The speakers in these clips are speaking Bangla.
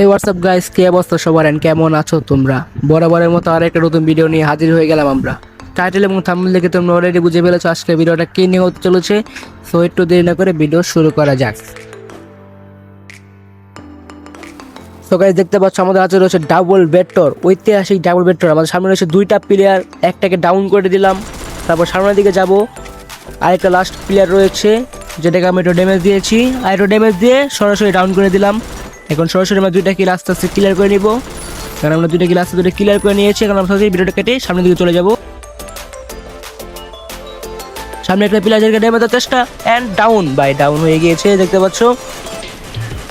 হে হোয়াটসঅ্যাপ গাইস কি অবস্থা সবার? And কেমন আছো তোমরা? বরাবরের মতো আর একটা নতুন ভিডিও নিয়ে হাজির হয়ে গেলাম আমরা। টাইটেল এবং থাম্বনেল দেখে তোমরা অলরেডি বুঝে ফেলেছো আজকে ভিডিওটা কি নিয়ে হতে চলেছে। সো একটু দেরি না করে ভিডিও শুরু করা যাক। তো গাইস দেখতে পাচ্ছ, আমাদের হাতে রয়েছে ডাবল বেটর ঐতিহাসিক ডাবল বেটর আমাদের সামনে রয়েছে দুইটা প্লেয়ার একটাকে ডাউন করে দিলাম। তারপর সামনের দিকে যাব। আরেকটা লাস্ট প্লেয়ার রয়েছে, যেটাকে আমি একটু ড্যামেজ দিয়েছি। আর একটু ড্যামেজ দিয়ে সরাসরি ডাউন করে দিলাম। এখন সরাসরি আমরা দুইটা কিল আস্তে আস্তে ক্লিয়ার করে নিব। কারণ আমরা দুইটা কিল আস্তে দুটো ক্লিয়ার করে নিয়েছি, এখন আমরা সরাসরি ভিডিওটা কেটে সামনের দিকে চলে যাব। সামনে একটা প্লেয়ার যেটাকে ড্যামেজ দেওয়ার চেষ্টা অ্যান্ড ডাউন বাই ডাউন হয়ে গিয়েছে, দেখতে পাচ্ছ।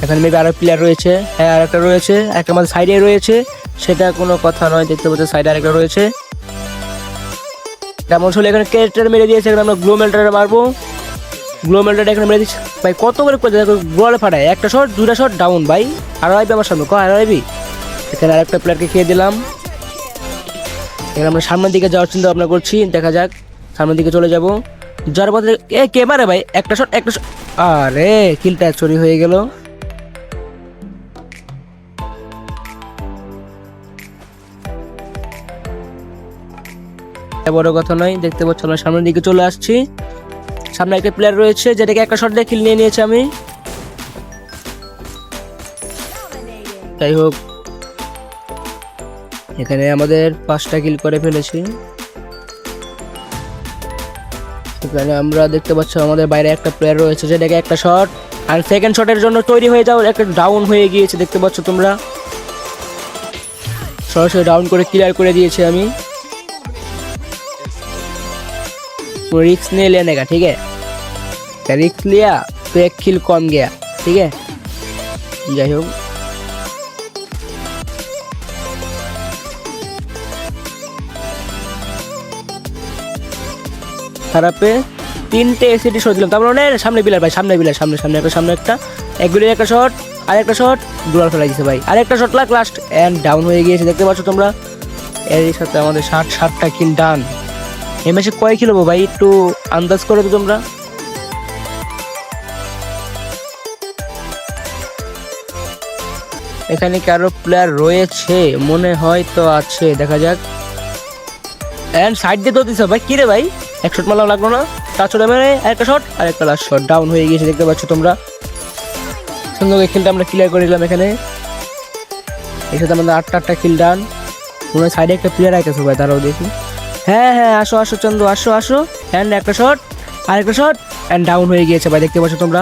এখানে মেবি আরও প্লেয়ার রয়েছে হ্যাঁ আর একটা রয়েছে একটা আমাদের সাইডে রয়েছে, সেটা কোনো কথা নয়, দেখতে পাচ্ছ সাইডে আরেকটা রয়েছে। তেমন হলে এখানে ক্যারেক্টার মেরে দিয়েছে, এখানে আমরা গ্লো মেল্টারে মারবো। গ্লো মেল্টারটা এখানে মেরে দিচ্ছি। ভাই, কত করে দেখো গ্লোয়ালে ফাটায়। একটা শট দুটা শট ডাউন ভাই। আরও আইবি আমার সামনে ক আরও আইবি? এখানে আরেকটা প্লেয়ারকে খেয়ে দিলাম। এখানে আমরা সামনের দিকে যাওয়ার চিন্তা ভাবনা করছি, দেখা যাক, সামনের দিকে চলে যাব। যার পথে এ, কে মারে ভাই? একটা শট একটা শট আরে কিলটা চুরি হয়ে গেল। বড় কথা নয়, দেখতে পাচ্ছ সামনের দিকে চলে আসছি। সামনে একটা প্লেয়ার রয়েছে, যেটাকে একটা শট দিয়ে কিল নিয়ে নিয়েছি আমি। তাই হোক, এখানে আমাদের পাঁচটা কিল করে ফেলেছি। এখানে আমরা দেখতে পাচ্ছি আমাদের বাইরে একটা প্লেয়ার রয়েছে, যেটাকে একটা শট আর সেকেন্ড শটের জন্য তৈরি হয়ে যাও একটা ডাউন হয়ে গিয়েছে, দেখতে পাচ্ছ তোমরা? সরাসরি ডাউন করে ক্লিয়ার করে দিয়েছি আমি। রিক্স নিয়ে লেনেগা, ঠিক আছে? रिक्स लिया तो एक किल कम गया ठीक है যাই হোক খারাপে তিনটে এসিডি শট দিলাম তারপর মানে সামনে বিলার ভাই সামনে বিলার সামনে সামনে একটা সামনে একটা এক গুলির একটা শট আর একটা শট দুয়ার ফেলা দিয়েছে ভাই আর একটা শট লাগ লাস্ট অ্যান্ড ডাউন হয়ে গিয়েছে দেখতে পাচ্ছ তোমরা এর সাথে আমাদের ষাট ষাটটা কিল ডান এই ম্যাচে কয় খেলবো ভাই একটু আন্দাজ করে তো তোমরা এখানে কারও প্লেয়ার রয়েছে, মনে হয় তো আছে, দেখা যাক। এন্ড সাইড দিয়ে তো ভাই, কি রে ভাই? এক শট মারলাম, লাগল না? শট মেরে একটা শট আর একটা লাস্ট শট ডাউন হয়ে গিয়েছে, দেখতে পাচ্ছ তোমরা। সুন্দর করে খেলটা আমরা ক্লিয়ার করে দিলাম এখানে। এর সাথে আমাদের আটটা আটটা কিল ডান মনে হয় সাইডে একটা প্লেয়ার আইতেছে ভাই তারাও দেখি। হ্যাঁ হ্যাঁ আসো আসো চন্দ্র আসো আসো। অ্যান্ড একটা শট আর একটা শট অ্যান্ড ডাউন হয়ে গিয়েছে ভাই, দেখতে পাচ্ছ তোমরা।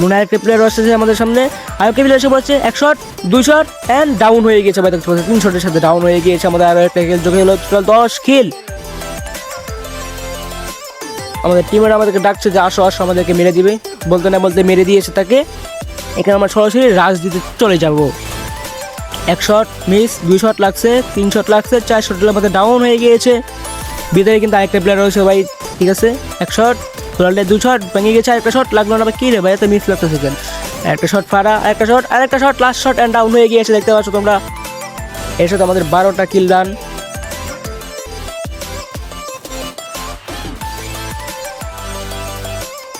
হয় একটা প্লেয়ার আসছে আমাদের সামনে। আর একটা প্লেয়ার এসে পড়ছে এক শট দুই শট অ্যান্ড ডাউন হয়ে গিয়েছে ভাই, দেখতে তিন শটের সাথে ডাউন হয়ে গিয়েছে আমাদের আরও একটা খেল। যোগে হলো টোটাল দশ খেল। আমাদের টিমের আমাদেরকে ডাকছে যে আসো আসো, আমাদেরকে মেরে দিবে। বলতে না বলতে মেরে দিয়েছে তাকে। এখানে আমরা সরাসরি রাজ দিতে চলে যাব। এক শট মিস দুই শট লাগছে, তিন শট লাগছে, চার শটের মধ্যে ডাউন হয়ে গিয়েছে। ভিতরে কিন্তু আরেকটা প্লেয়ার রয়েছে ভাই, ঠিক আছে? এক শট তোলালে দুই শট ভেঙে গেছে আরেকটা শট লাগল না কী রে ভাই, এত মিস লাগতেছে কেন? একটা শট ফাড়া, একটা শট আরেকটা shot last shot and down হয়ে গিয়েছে, দেখতে পাচ্ছ তোমরা। এর সাথে আমাদের বারোটা কিল রান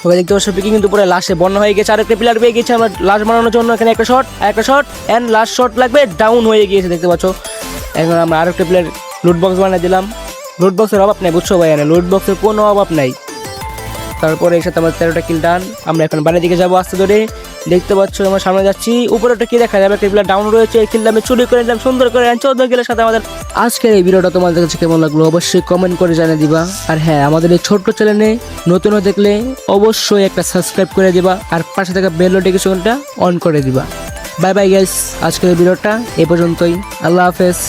তবে দেখতে পাচ্ছ পিকি কিন্তু পুরো লাস্টে বন্যা হয়ে গেছে। আরেকটা প্লেয়ার পেয়ে গেছে আমরা লাস্ট বানানোর জন্য, এখানে একটা শট একটা শট অ্যান্ড লাস্ট শট লাগবে ডাউন হয়ে গিয়েছে, দেখতে পাচ্ছ। এখন আমরা আরেকটা প্লেয়ার লুট বক্স বানিয়ে দিলাম। লুট বক্সের অভাব নাই, বুঝছ ভাই লুট বক্সের কোনো অভাব নাই। তারপরে এর সাথে আমার তেরোটা কিল ডান আমরা এখন বাইরের দিকে যাব আস্তে ধরে। দেখতে পাচ্ছ, আমরা সামনে যাচ্ছি। উপরে একটা কি দেখা যাবে? প্লেয়ার ডাউন রয়েছে। এই কিলটা আমি চুরি করে নিলাম, সুন্দর করে। চৌদ্দ কিলের সাথে আমাদের আজকের এই ভিডিওটা তোমাদের কাছে কেমন লাগল অবশ্যই কমেন্ট করে জানিয়ে দিবা। আর হ্যাঁ আমাদের এই ছোট্ট চ্যানেলে নতুন দেখলে অবশ্যই একটা সাবস্ক্রাইব করে দিবা। আর পাশে থাকা বেল নোটিফিকেশনটা অন করে দিবা। বাই বাই গাইস আজকের এই ভিডিওটা এ পর্যন্তই। আল্লাহ হাফেজ।